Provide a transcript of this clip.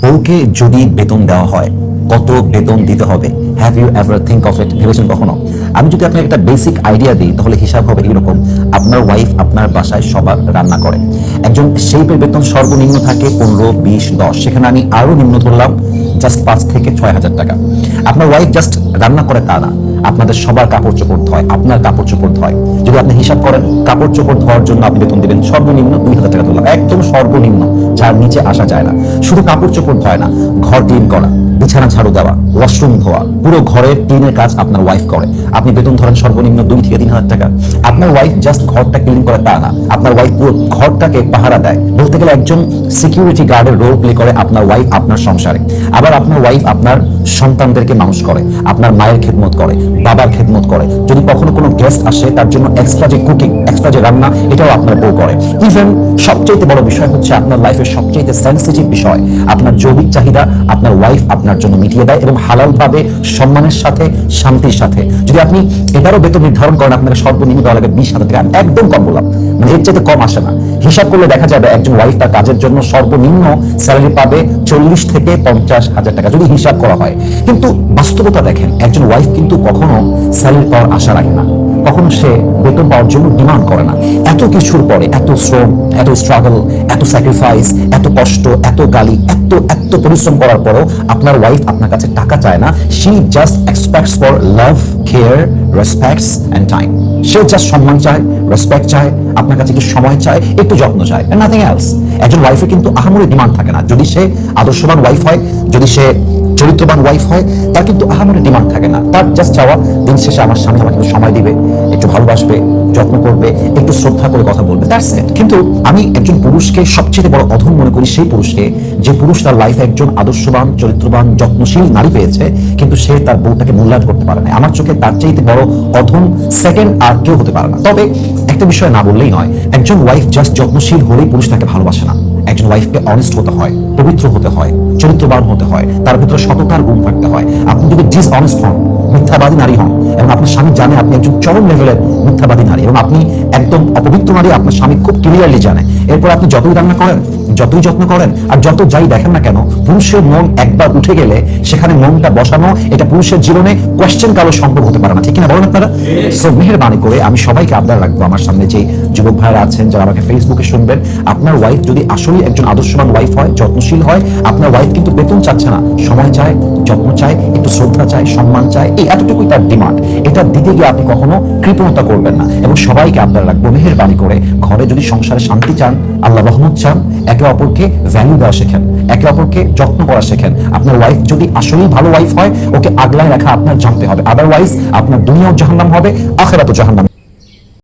বউকে যদি বেতন দেওয়া হয়, কত বেতন দিতে হবে? Have you ever think of it ভেবেছেন কখনো? আমি যদি আপনাকে একটা বেসিক আইডিয়া দিই, তাহলে হিসাব হবে এরকম আপনার ওয়াইফ আপনার বাসায় সবার রান্না করে। একজন শেপের বেতন সর্বনিম্ন থাকে পনেরো, বিশ, দশ। সেখানে আমি আরও নিম্ন ধরলাম জাস্ট পাঁচ থেকে ছয় হাজার টাকা। আপনার ওয়াইফ জাস্ট রান্না করে তা না। আপনাদের সবার কাপড় চোপড় ধয়, আপনার কাপড় চোপড় ধয়। যদি আপনি হিসাব করেন, কাপড় চোপড় ধোয়ার জন্য আপনি বেতন দিবেন সর্বনিম্ন দুই হাজার টাকা ধরলাম একদম সর্বনিম্ন, যার নিচে আসা যায় না। শুধু কাপড় চোপড় ধয় না, ঘর ক্লিন করা, বিছানা ঝাড়ু দেওয়া ওয়াশরুম ধোয়া, পুরো ঘরের ক্লিনের কাজ আপনার ওয়াইফ করে। আপনি বেতন ধরেন সর্বনিম্ন দুই থেকে তিন হাজার টাকা। আপনার ওয়াইফ জাস্ট ঘরটা ক্লিন করে তা না। আপনার ওয়াইফ পুরো ঘরটাকে পাহারা দেয়। বলতে গেলে একজন সিকিউরিটি গার্ডের রোল প্লে করে আপনার ওয়াইফ আপনার সংসারে। আবার আপনার ওয়াইফ আপনার সন্তানদেরকে মানুষ করে, আপনার মায়ের খেদমত করে, বাবার খেদমত করে। যদি কখনো কোনো গেস্ট আসে, তার জন্য এক্সট্রা যে কুকিং এক্সট্রা যে রান্না, এটাও আপনার বউ করে। ইভেন সবচেয়ে বড় বিষয় হচ্ছে আপনার লাইফের সবচেয়ে সেন্সিটিভ বিষয়। আপনার যৌবিক চাহিদা আপনার ওয়াইফ আপনার জন্য মিটিয়ে দেয় এবং হালালভাবে সম্মানের সাথে, শান্তির সাথে। যদি আপনি এটারও বেতন নির্ধারণ করেন, আপনাকে সর্বনিম্ন দেওয়া লাগে বিশ হাজার টাকা। একদম কম বললাম। এর চাইতে কম আসে না। হিসাব করলে দেখা যাবে একজন ওয়াইফ তার কাজের জন্য সর্বনিম্ন স্যালারি পাবে চল্লিশ থেকে পঞ্চাশ হাজার টাকা যদি হিসাব করা হয়। কিন্তু বাস্তবতা দেখেন, একজন ওয়াইফ কিন্তু কখনো স্যালারি পাওয়ার আশা রাখে না। কখনো সে বেতন পাওয়ার জন্য ডিমান্ড করে না। এত কিছুর পরে, এত শ্রম, এত স্ট্রাগল এত স্যাক্রিফাইস এত কষ্ট, এত গালি, এত এত পরিশ্রম করার পরও আপনার ওয়াইফ আপনার কাছে টাকা চায় না। She just expects for love care respects and time say just সম্মান চায় রেসপেক্ট চায়, আপনার কাছে একটু সময় চায়, একটু যত্ন চায় নাথিং এলস একজন ওয়াইফের কিন্তু আহামরি ডিমান্ড থাকে না। যদি সে আদর্শবান ওয়াইফ হয়, যদি সে চরিত্রবান ওয়াইফ হয়, তার কিন্তু আহামরি ডিমান্ড থাকে না। তার জাস্ট চাওয়া, দিন শেষে আমার স্বামী আমাকে সময় দিবে। যত্ন করবে, একটু শ্রদ্ধা করে কথা বলবে দ্যাটস ইট কিন্তু আমি একজন পুরুষকে সবচেয়ে বড় অধম মনে করি সেই পুরুষকে, যে পুরুষ তার লাইফে একজন আদর্শবান, চরিত্রবান, যত্নশীল নারী পেয়েছে, কিন্তু সে তার বউটাকে মূল্যায়ন করতে পারে না। আমার চোখে তার চাইতে বড় অধম সেকেন্ড আর কেউ হতে পারে না। তবে একটা বিষয় না বললেই নয়, একজন ওয়াইফ জাস্ট যত্নশীল হলেই পুরুষ তাকে ভালোবাসে না। একজন ওয়াইফকে অনেস্ট হতে হয়, পবিত্র হতে হয়, চরিত্রবান হতে হয়, তার ভিতরে সততার গুণ থাকতে হয়। আপনি যদি ডিস অনেস্ট হন মিথ্যাবাদী নারী হন। এবং আপনার স্বামী জানে আপনি একজন চরম লেভেলের মিথ্যাবাদী নারী। এবং আপনি একদম অপবিত্র নারী, আপনার স্বামী খুব ক্লিয়ারলি জানে। এরপর আপনি যতই রান্না করেন যতই যত্ন করেন আর যত যাই দেখেন না কেন, পুরুষের মন একবার উঠে গেলে সেখানে মনটা বসানো, এটা পুরুষের জীবনে কোয়েশ্চেন কালো সম্ভব হতে পারে না। ঠিক কিনা বলেন আপনারা? সো মেহরবানি করে আমি সবাইকে আবদার রাখব আমার সামনে যে যুবক ভাইরা আছেন, যারা আমাকে ফেসবুকে শুনবেন, আপনার ওয়াইফ যদি আসলে একজন আদর্শবান ওয়াইফ হয়, যত্নশীল হয়, আপনার ওয়াইফ কিন্তু বেতন চাচ্ছে না, সময় চায়, যত্ন চায়, একটু শ্রদ্ধা চায়, সম্মান চায়, এই এতটুকুই তার ডিমান্ড এটা দিতে গিয়ে আপনি কখনো কৃপণতা করবেন না। এবং সবাইকে আপনার রাখব, মেহেরবানি করে ঘরে যদি সংসারে শান্তি চান, আল্লাহ রহমত চান একে অপরকে ভ্যালু দেওয়া শেখেন, একে অপরকে যত্ন করা শেখেন। আপনার ওয়াইফ যদি আসলেই ভালো ওয়াইফ হয়, ওকে আগলায় রাখা আপনার জানতে হবে। আদারওয়াইজ আপনার দুনিয়াও জাহান্নাম হবে, আখেরাতও জাহান্নাম